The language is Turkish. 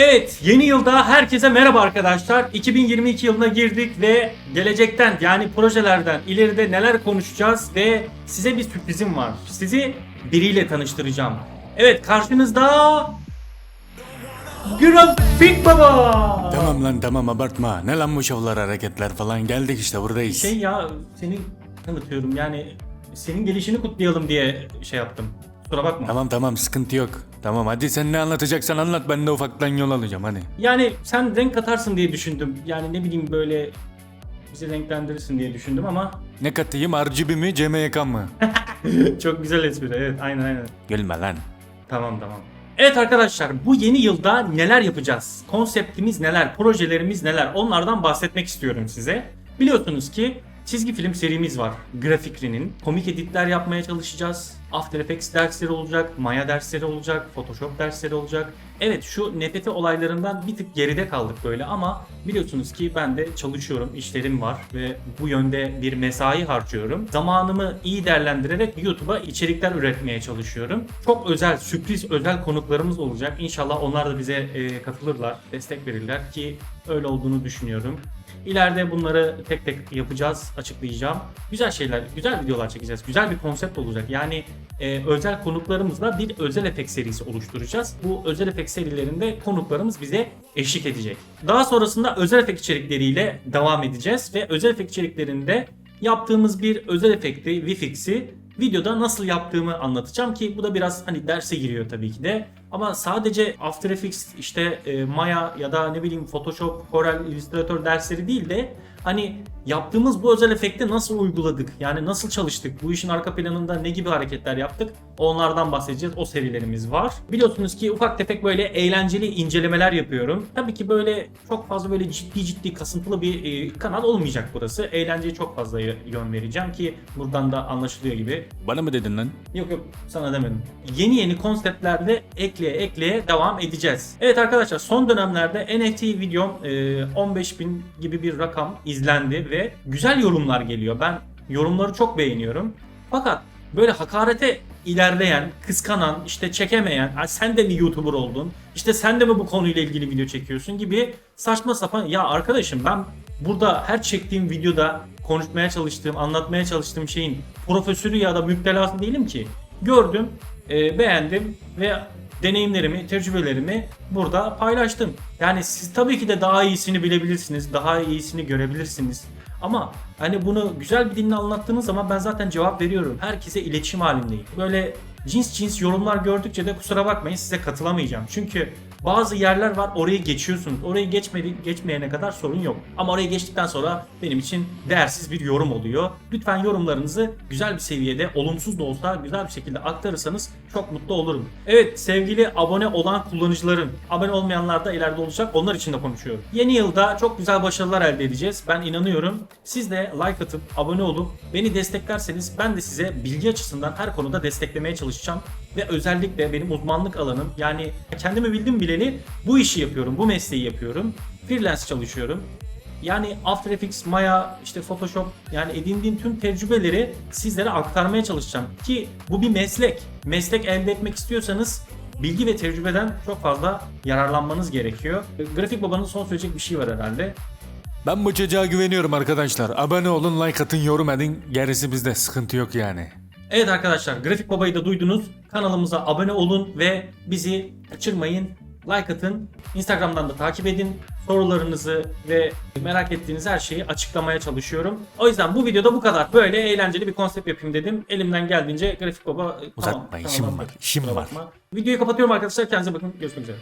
Evet, yeni yılda herkese merhaba arkadaşlar. 2022 yılına girdik ve gelecekten yani projelerden ileride neler konuşacağız ve size bir sürprizim var. Sizi biriyle tanıştıracağım. Evet, karşınızda Grafik Baba. Tamam lan tamam abartma. Ne lan bu şovlar hareketler falan geldik işte buradayız. Şey ya, seni tanıtıyorum yani senin gelişini kutlayalım diye şey yaptım. Kusura bakma. Tamam tamam sıkıntı yok. Tamam hadi sen ne anlatacaksan anlat ben de ufaktan yol alacağım hadi. Yani sen renk katarsın diye düşündüm. Yani ne bileyim böyle bizi renklendirirsin diye düşündüm ama Ne katayım RGB mi CMYK mı? çok güzel espri. Evet, aynen aynen. Gülme lan. Tamam tamam. Evet arkadaşlar bu yeni yılda neler yapacağız? Konseptimiz neler? Projelerimiz neler? Onlardan bahsetmek istiyorum size. Biliyorsunuz ki çizgi film serimiz var. Grafikri'nin. Komik editler yapmaya çalışacağız. After Effects dersleri olacak, Maya dersleri olacak, Photoshop dersleri olacak. Evet şu NFT olaylarından bir tık geride kaldık böyle ama biliyorsunuz ki ben de çalışıyorum, işlerim var ve bu yönde bir mesai harcıyorum. Zamanımı iyi değerlendirerek YouTube'a içerikler üretmeye çalışıyorum. Çok özel, sürpriz özel konuklarımız olacak. İnşallah onlar da bize e, katılırlar, destek verirler ki öyle olduğunu düşünüyorum. İleride bunları tek tek yapacağız, açıklayacağım. Güzel şeyler, güzel videolar çekeceğiz. Güzel bir konsept olacak. Yani e, özel konuklarımızla bir özel efekt serisi oluşturacağız. Bu özel efekt serilerinde konuklarımız bize eşlik edecek. Daha sonrasında özel efekt içerikleriyle devam edeceğiz ve özel efekt içeriklerinde yaptığımız bir özel efekti, VFX'i videoda nasıl yaptığımı anlatacağım ki bu da biraz hani derse giriyor tabii ki de. Ama sadece After Effects işte e, Maya ya da ne bileyim Photoshop, Corel, Illustrator dersleri değil de hani yaptığımız bu özel efekti nasıl uyguladık? Yani nasıl çalıştık? Bu işin arka planında ne gibi hareketler yaptık? Onlardan bahsedeceğiz. O serilerimiz var. Biliyorsunuz ki ufak tefek böyle eğlenceli incelemeler yapıyorum. Tabii ki böyle çok fazla böyle ciddi ciddi kasıntılı bir e, kanal olmayacak burası. Eğlenceye çok fazla yön vereceğim ki buradan da anlaşılıyor gibi. Bana mı dedin lan? Yok yok sana demedim. Yeni yeni konseptlerle ekleye ekleye devam edeceğiz. Evet arkadaşlar son dönemlerde NFT videom e, 15.000 gibi bir rakam izlendi ve güzel yorumlar geliyor. Ben yorumları çok beğeniyorum. Fakat böyle hakarete ilerleyen, kıskanan, işte çekemeyen, "Ay sen de mi YouTuber oldun? İşte sen de mi bu konuyla ilgili video çekiyorsun gibi saçma sapan ya arkadaşım ben burada her çektiğim videoda konuşmaya çalıştığım, anlatmaya çalıştığım şeyin profesörü ya da müptelası değilim ki. Gördüm, e, beğendim ve deneyimlerimi, tecrübelerimi burada paylaştım. Yani siz tabii ki de daha iyisini bilebilirsiniz, daha iyisini görebilirsiniz. Ama hani bunu güzel bir dille anlattığınız zaman ben zaten cevap veriyorum. Herkese iletişim halindeyim. Böyle cins cins yorumlar gördükçe de kusura bakmayın size katılamayacağım. Çünkü bazı yerler var orayı geçiyorsunuz. Orayı geçmedi, geçmeyene kadar sorun yok. Ama orayı geçtikten sonra benim için değersiz bir yorum oluyor. Lütfen yorumlarınızı güzel bir seviyede, olumsuz da olsa güzel bir şekilde aktarırsanız çok mutlu olurum. Evet sevgili abone olan kullanıcılarım, abone olmayanlar da ileride olacak. Onlar için de konuşuyorum. Yeni yılda çok güzel başarılar elde edeceğiz. Ben inanıyorum. Siz de like atıp abone olup beni desteklerseniz ben de size bilgi açısından her konuda desteklemeye çalışacağım. Ve özellikle benim uzmanlık alanım yani kendimi bildim bileli bu işi yapıyorum, bu mesleği yapıyorum. Freelance çalışıyorum. Yani After Effects, Maya, işte Photoshop yani edindiğim tüm tecrübeleri sizlere aktarmaya çalışacağım. Ki bu bir meslek. Meslek elde etmek istiyorsanız bilgi ve tecrübeden çok fazla yararlanmanız gerekiyor. Grafik Baba'nın son söyleyecek bir şey var herhalde. Ben bu çocuğa güveniyorum arkadaşlar. Abone olun, like atın, yorum edin. Gerisi bizde sıkıntı yok yani. Evet arkadaşlar Grafik Baba'yı da duydunuz. Kanalımıza abone olun ve bizi kaçırmayın. Like atın. Instagram'dan da takip edin. Sorularınızı ve merak ettiğiniz her şeyi açıklamaya çalışıyorum. O yüzden bu videoda bu kadar. Böyle eğlenceli bir konsept yapayım dedim. Elimden geldiğince Grafik Baba... Uzatma, işim var, işim var. Videoyu kapatıyorum arkadaşlar. Kendinize bakın. Görüşmek üzere.